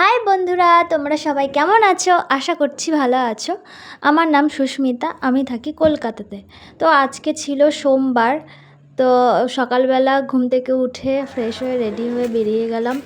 High বন্ধুরা, তোমরা সবাই কেমন আছো? আশা করছি ভালো আছো। আমার নাম সুস্মিতা, আমি থাকি কলকাতাতে। তো আজকে ছিল সোমবার তো সকালবেলা ঘুম থেকে উঠে ফ্রেশ হয়ে রেডি হয়ে বেরিয়ে গেলাম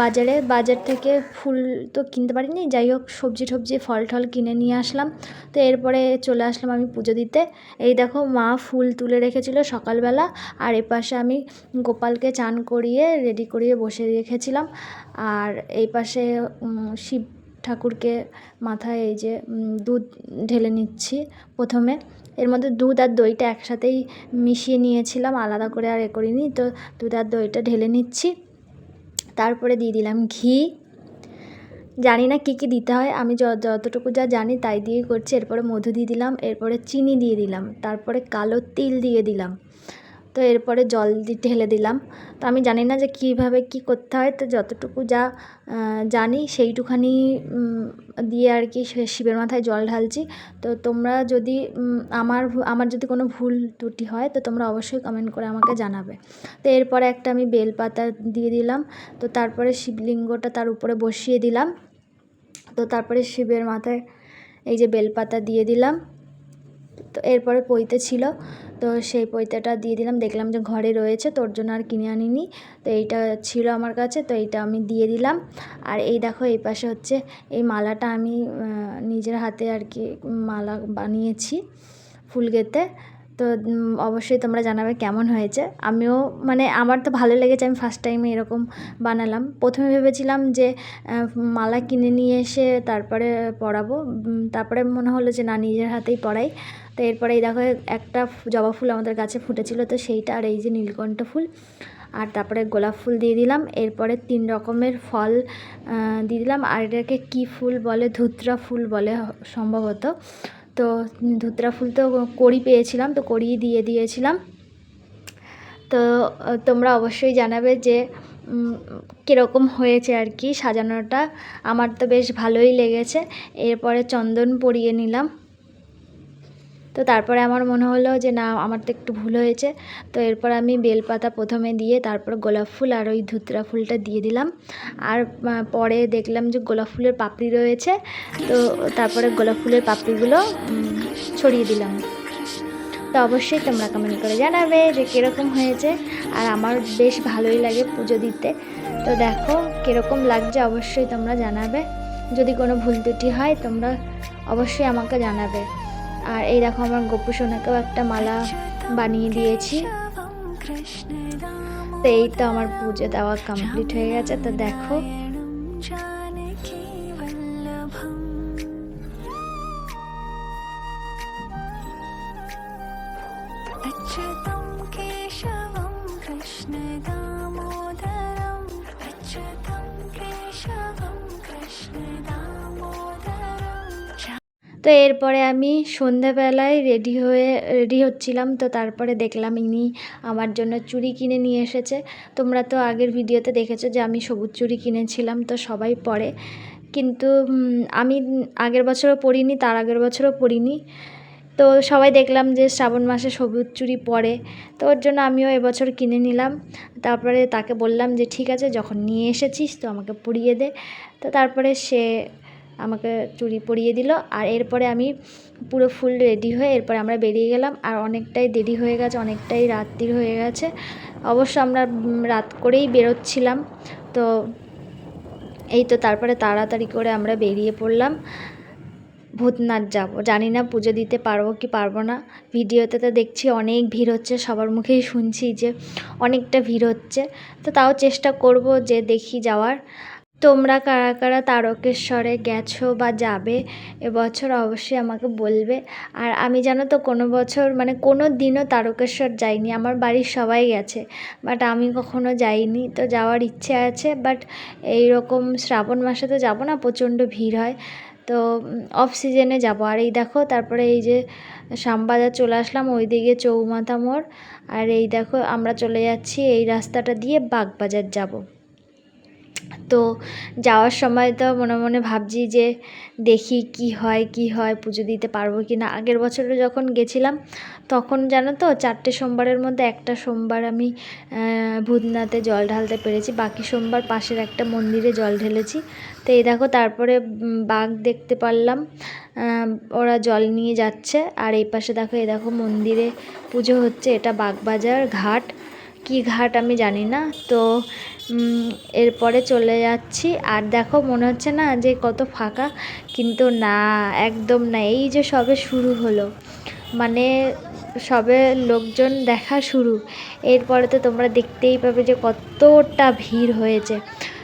বাজারে। বাজার থেকে ফুল তো কিনতে পারিনি, যাই হোক সবজি টবজি, ফল টল কিনে নিয়ে আসলাম। তো এরপরে চলে আসলাম আমি পুজো দিতে। এই দেখো মা ফুল তুলে রেখেছিল সকালবেলা, আর এপাশে আমি গোপালকে চান করিয়ে রেডি করিয়ে বসে রেখেছিলাম। আর এই পাশে শিব ঠাকুরকে মাথায় এই যে দুধ ঢেলে নিচ্ছি প্রথমে। এর মধ্যে দুধ আর দইটা একসাথেই মিশিয়ে নিয়েছিলাম, আলাদা করে আর এ করিনি। তো দুধ আর দইটা ঢেলে নিচ্ছি। তারপরে দিয়ে দিলাম ঘি। জানি না কী কী দিতে হয়, আমি যতটুকু যা জানি তাই দিয়ে করছি। এরপরে মধু দিয়ে দিলাম, এরপরে চিনি দিয়ে দিলাম, তারপরে কালো তিল দিয়ে দিলাম। তো এরপরে জল দি- ঢেলে দিলাম। তো আমি জানি না যে কীভাবে কী করতে হয়। তো যতটুকু যা জানি সেইটুখানি দিয়ে আর কি শিবের মাথায় জল ঢালছি। তো তোমরা যদি আমার আমার যদি কোনো ভুল ত্রুটি হয়, তো তোমরা অবশ্যই কমেন্ট করে আমাকে জানাবে। তো এরপরে একটা আমি বেলপাতা দিয়ে দিলাম। তো তারপরে শিবলিঙ্গটা তার উপরে বসিয়ে দিলাম। তো তারপরে শিবের মাথায় এই যে বেলপাতা দিয়ে দিলাম। তো এরপরে পৈতে ছিল। তো সেই পৈতেটা দিয়ে দিলাম। দেখলাম যে ঘরে রয়েছে, তোর জন্য আর কিনে আনিনি। তো এইটা ছিল আমার কাছে, তো এইটা আমি দিয়ে দিলাম। আর এই দেখো, এই পাশে হচ্ছে এই মালাটা আমি নিজের হাতে আর কি মালা বানিয়েছি ফুল গেঁথে। তো অবশ্যই তোমরা জানাবে কেমন হয়েছে। আমিও মানে আমার তো ভালো লেগেছে, আমি ফার্স্ট টাইমে এরকম বানালাম। প্রথমে ভেবেছিলাম যে মালা কিনে নিয়ে এসে তারপরে পরাবো। তারপরে মনে হলো যে, না, নিজের হাতেই পরাই। তো এরপরে এই দেখো, একটা জবা ফুল আমাদের গাছে ফুটেছিল, তো সেইটা আর এই যে নীলকণ্ঠ ফুল। আর তারপরে গোলাপ ফুল দিয়ে দিলাম। এরপরে তিন রকমের ফল দিয়ে দিলাম। আর এটাকে কী ফুল বলে? ধুতরা ফুল বলে সম্ভবত। তো ধুতরা ফুল তো কড়ি পেয়েছিলাম, তো কড়ি দিয়ে দিয়েছিলাম। তো তোমরা অবশ্যই জানাবে যে কীরকম হয়েছে আর কি সাজানোটা। আমার তো বেশ ভালোই লেগেছে। এরপরে চন্দন পরিয়ে নিলাম। তো তারপরে আমার মনে হলো যে না, আমার তো একটু ভুল হয়েছে। তো এরপর আমি বেলপাতা প্রথমে দিয়ে তারপর গোলাপ ফুল আর ওই ধুতরা ফুলটা দিয়ে দিলাম। আর পরে দেখলাম যে গোলাপ ফুলের পাপড়ি রয়েছে। তো তারপরে গোলাপ ফুলের পাপড়িগুলো ছড়িয়ে দিলাম। তো অবশ্যই তোমরা কমেন্ট করে জানাবে যে কীরকম হয়েছে। আর আমার বেশ ভালোই লাগে পুজো দিতে। তো দেখো কীরকম লাগছে অবশ্যই তোমরা জানাবে। যদি কোনো ভুল ত্রুটি হয় তোমরা অবশ্যই আমাকে জানাবে। আর এই দেখো আমার গোপু সোনাকেও একটা মালা বানিয়ে দিয়েছি। তো এই তো আমার পুজো দেওয়া কমপ্লিট হয়ে গেছে, তো দেখো। তো এরপরে আমি সন্ধ্যাবেলায় রেডি হয়ে, রেডি হচ্ছিলাম। তো তারপরে দেখলাম ইনি আমার জন্য চুড়ি কিনে নিয়ে এসেছে। তোমরা তো আগের ভিডিওতে দেখেছ যে আমি সবুজ চুড়ি কিনেছিলাম, তো সবাই পরে। কিন্তু আমি আগের বছরও পরিনি, তার আগের বছরও পরিনি। তো সবাই দেখলাম যে শ্রাবণ মাসে সবুজ চুড়ি পরে। তো ওর জন্য আমিও এবছর কিনে নিলাম। তারপরে তাকে বললাম যে, ঠিক আছে, যখন নিয়ে এসেছিস, তো আমাকে পরিয়ে দে। তো তারপরে সে আমাকে চুড়ি পরিয়ে দিল আর এরপরে আমি পুরো ফুল রেডি হয়ে এরপরে আমরা বেরিয়ে গেলাম আর অনেকটাই দেরি হয়ে গেছে, অনেকটাই রাত্রির হয়ে গেছে। অবশ্য আমরা রাত করেই বেরোচ্ছিলাম। তো এই তো তারপরে তাড়াতাড়ি করে আমরা বেরিয়ে পড়লাম। ভূতনাথ যাব। জানি না পুজো দিতে পারব কি পারব না। ভিডিওতে তো দেখছি অনেক ভিড় হচ্ছে, সবার মুখেই শুনছি যে অনেকটা ভিড় হচ্ছে। তো তাও চেষ্টা করব যে দেখি যাওয়ার। তোমরা কারা কারা তারকেশ্বরে গেছো বা যাবে এবছর অবশ্যই আমাকে বলবে। আর আমি জানো তো কোনো বছর মানে কোনো দিনও তারকেশ্বর যাইনি। আমার বাড়ির সবাই গেছে বাট আমি কখনো যাইনি। তো যাওয়ার ইচ্ছে আছে বাট এই রকম শ্রাবণ মাসে তো যাব না, প্রচণ্ড ভিড় হয়। তো অফ সিজনে যাব। আর এই দেখো, তারপরে এই যে শ্যামবাজার চলে আসলাম ওই দিকে চৌমাথা মোড়। আর এই দেখো, আমরা চলে যাচ্ছি এই রাস্তাটা দিয়ে বাগবাজার যাব। তো যাওয়ার সময় তো মনে মনে ভাবছি যে দেখি কি হয় কি হয়, পুজো দিতে পারব কি না। আগের বছরে যখন গেছিলাম, তখন জানো তো চারটে সোমবারের মধ্যে একটা সোমবার আমি ভূতনাথে জল ঢালতে পেরেছি। বাকি সোমবার পাশের একটা মন্দিরে জল ঢেলেছি। তো এই দেখো তারপরে বাঘ দেখতে পারলাম ওরা জল নিয়ে যাচ্ছে। আর এই পাশে দেখো, এই দেখো মন্দিরে পুজো হচ্ছে। এটা বাগবাজার ঘাট। কি ঘাট আমি জানি না। তো এরপরে চলে যাচ্ছি। আর দেখো, মনে হচ্ছে না যে কত ফাঁকা, কিন্তু না, একদম না। এই যে সবে শুরু হলো মানে সবে লোকজন দেখা শুরু। এরপরে তো তোমরা দেখতেই পাবে যে কতটা ভিড় হয়েছে।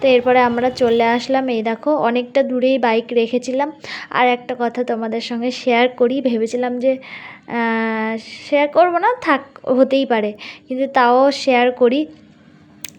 তো এরপরে আমরা চলে আসলাম। এই দেখো, অনেকটা দূরেই বাইক রেখেছিলাম। আর একটা কথা তোমাদের সঙ্গে শেয়ার করি। ভেবেছিলাম যে শেয়ার করব না, থাক, হতেই পারে। কিন্তু তাও শেয়ার করি।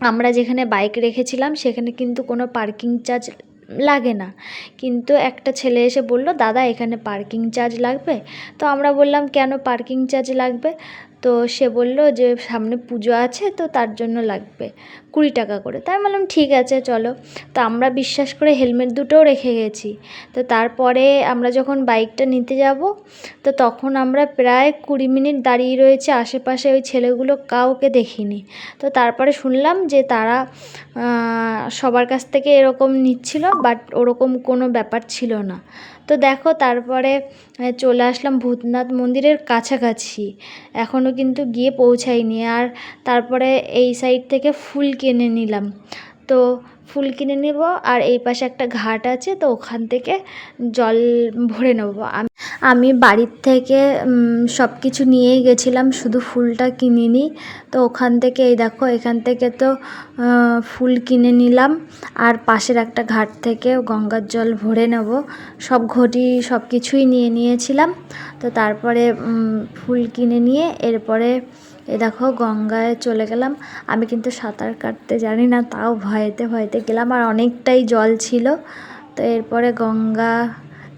আমরা যেখানে বাইক রেখেছিলাম, সেখানে কিন্তু কোনো পার্কিং চার্জ লাগে না। কিন্তু একটা ছেলে এসে বলল, দাদা, এখানে পার্কিং চার্জ লাগবে? তো আমরা বললাম, কেন পার্কিং চার্জ লাগবে? তো সে বলল যে সামনে পুজো আছে, তো তার জন্য লাগবে কুড়ি টাকা করে। তাই বললাম, ঠিক আছে, চলো। তো আমরা বিশ্বাস করে হেলমেট দুটোও রেখে গেছি। তো তারপরে আমরা যখন বাইকটা নিতে যাব, তো তখন আমরা প্রায় কুড়ি মিনিট দাঁড়িয়ে রয়েছে, আশেপাশে ওই ছেলেগুলো কাউকে দেখিনি। তো তারপরে শুনলাম যে তারা সবার কাছ থেকে এরকম নিচ্ছিল, বাট ওরকম কোনো ব্যাপার ছিল না। তো দেখো তারপরে চলে আসলাম ভূতনাথ মন্দিরের কাছাকাছি। এখনও কিন্তু গিয়ে পৌঁছাইনি আর তারপরে এই সাইড থেকে ফুল কিনে নিলাম। তো ফুল কিনে নেব আর এই পাশে একটা ঘাট আছে, তো ওখান থেকে জল ভরে নেব। আমি আমি বাড়ির থেকে সব কিছু নিয়েই গেছিলাম, শুধু ফুলটা কিনিনি। তো ওখান থেকে, এই দেখো, এখান থেকে তো ফুল কিনে নিলাম। আর পাশের একটা ঘাট থেকে গঙ্গার জল ভরে নেব। সব ঘটি সব কিছুই নিয়ে নিয়েছিলাম। তো তারপরে ফুল কিনে নিয়ে এরপরে, এ দেখো, গঙ্গায় চলে গেলাম। আমি কিন্তু সাঁতার কাটতে জানি না, তাও ভয়েতে ভয়েতে গেলাম। আর অনেকটাই জল ছিল। তো এরপরে গঙ্গা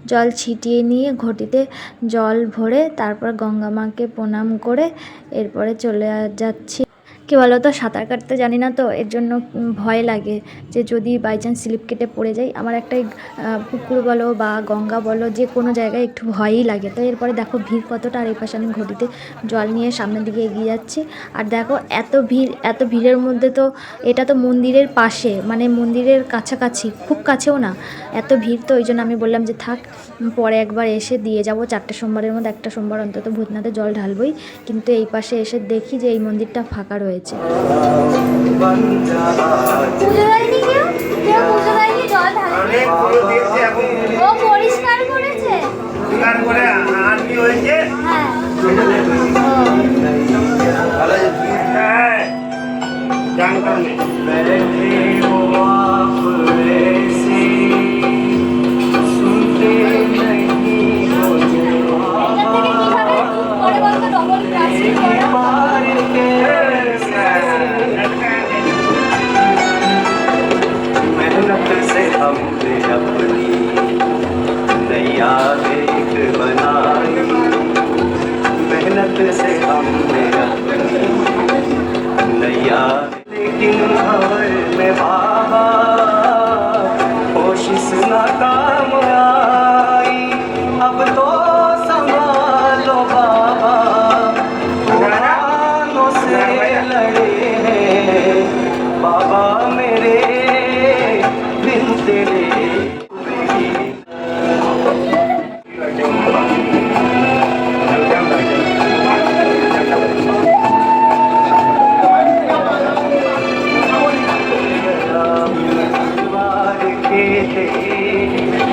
জল ছিটিয়ে নিয়ে ঘটিতে জল ভরে তারপর গঙ্গা মাকে প্রণাম করে এরপরে চলে যাচ্ছি। কী বলো তো সাঁতার কাটতে জানি না তো, এর জন্য ভয় লাগে যে যদি বাই চান্স স্লিপ কেটে পড়ে যাই। আমার একটা পুকুর বলো বা গঙ্গা বলো, যে কোনো জায়গায় একটু ভয়ই লাগে। তো এরপরে দেখো ভিড় কতটা, আর এই পাশে আমি ঘটিতে জল নিয়ে সামনের দিকে এগিয়ে যাচ্ছি। আর দেখো এত ভিড়, এত ভিড়ের মধ্যে তো এটা তো মন্দিরের পাশে মানে মন্দিরের কাছাকাছি, খুব কাছেও না, এত ভিড় তো, ওই জন্য আমি বললাম যে থাক, পরে একবার এসে দিয়ে যাব। চারটে সোমবারের মধ্যে, একটা সোমবার অন্তত ভূতনাথে জল ঢালবই। কিন্তু এই পাশে এসে দেখি যে এই মন্দিরটা ফাঁকা রয়েছে। পুজো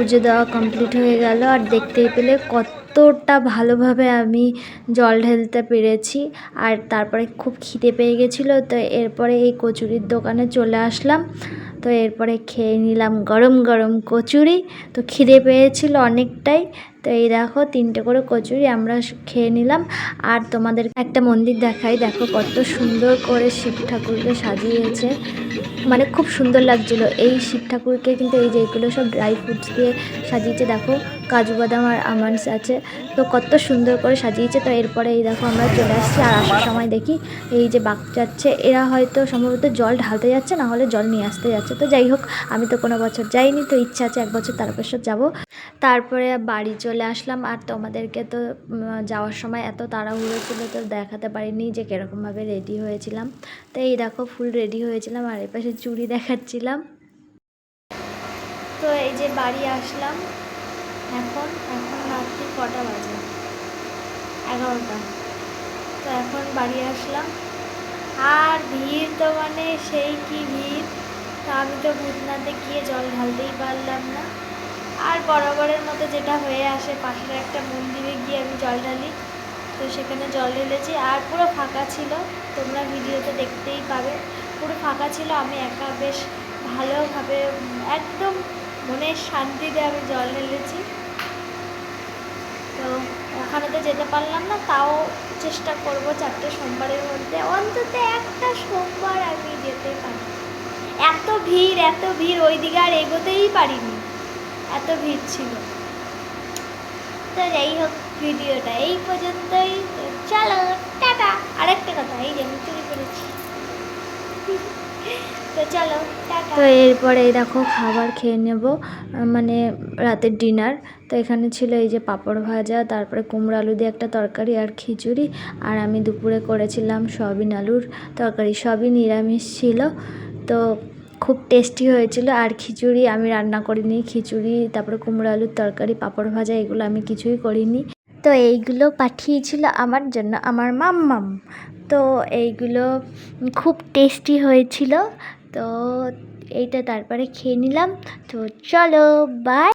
পুজো দেওয়া কমপ্লিট হয়ে গেল আর দেখতেই পেলে কতটা ভালোভাবে আমি জল ঢেলতে পেরেছি আর তারপরে খুব খিদে পেয়ে গেছিল, তো এরপরে এই কচুরির দোকানে চলে আসলাম। তো এরপরে খেয়ে নিলাম গরম গরম কচুরি, তো খিদে পেয়েছিল অনেকটাই। তো এই দেখো তিনটে করে কচুরি আমরা খেয়ে নিলাম। আর তোমাদের একটা মন্দির দেখাই, দেখো কত সুন্দর করে শিব ঠাকুরকে সাজিয়েছে। মানে খুব সুন্দর লাগছিল। এই শিব ঠাকুরকে কিন্তু এই যে এগুলো সব ড্রাই ফ্রুটস দিয়ে সাজিয়েছে, দেখো, কাজু বাদাম আর আমন্ডস আছে। তো কত সুন্দর করে সাজিয়েছে। তো এরপরে এই দেখো আমরা চলে আসছি আর আসার সময় দেখি এই যে বাঘ যাচ্ছে। এরা হয়তো সম্ভবত জল ঢালতে যাচ্ছে, না হলে জল নিয়ে আসতে যাচ্ছে। তো যাই হোক, আমি তো কোনো বছর যাইনি, তো ইচ্ছা আছে এক বছর তারকেশ্বর যাব। তারপরে বাড়ি চলে আসলাম। আর তোমাদেরকে তো যাওয়ার সময় এত তাড়াহুড়ো ছিল, তো দেখাতে পারিনি যে কীরকমভাবে রেডি হয়েছিলাম। তো এই দেখো ফুল রেডি হয়েছিলাম। আর এপাশে চুড়ি দেখাচ্ছিলাম। তো এই যে বাড়ি আসলাম। এখন এখন রাত্রি কটা বাজে? এগারোটা। তো এখন বাড়ি আসলাম। আর ভিড় তো মানে সেই কি ভিড়? তা আমি তো ভূতনাথে গিয়ে জল ঢালতেই পারলাম না। আর বরাবরের মতো যেটা হয়ে আসে, পাশের একটা মন্দিরে গিয়ে আমি জল ঢালি। তো সেখানে জল ঢেলেছি। আর পুরো ফাঁকা ছিল। তোমরা ভিডিওতে দেখতেই পাবে। পুরো ফাঁকা ছিল, আমি একা বেশ ভালোভাবে, একদম মনের শান্তিতে আমি জল ঢেলেছি। তো ওখানে তো যেতে পারলাম না, তাও চেষ্টা করব চারটে সোমবারের মধ্যে। অন্তত একটা সোমবার আমি যেতে পারি। এত ভিড় এত ভিড়, ওইদিকে আর এগোতেই পারিনি। এত ভিড় ছিল। তো যাই হোক, ভিডিওটা এই পর্যন্তই। চলো, টাটা। আরেকটা কথা, এই যে আমি চুরি করেছি। তো এরপরে এই দেখো খাবার খেয়ে নেব মানে রাতের ডিনার। তো এখানে ছিল এই যে পাঁপড় ভাজা, তারপরে কুমড়ো আলু দিয়ে একটা তরকারি আর খিচুড়ি। আর আমি দুপুরে করেছিলাম সয়াবিন আলুর তরকারি, সবই নিরামিষ ছিল। তো খুব টেস্টি হয়েছিল। আর খিচুড়ি আমি রান্না করিনি, খিচুড়ি, তারপরে কুমড়ো আলুর তরকারি, পাঁপড় ভাজা, এগুলো আমি কিছুই করিনি। তো এইগুলো পাঠিয়েছিল আমার জন্য, আমার মাম্মাম। তো এইগুলো খুব টেস্টি হয়েছিল। তো এইটা তারপরে খেয়ে নিলাম। তো চলো বাই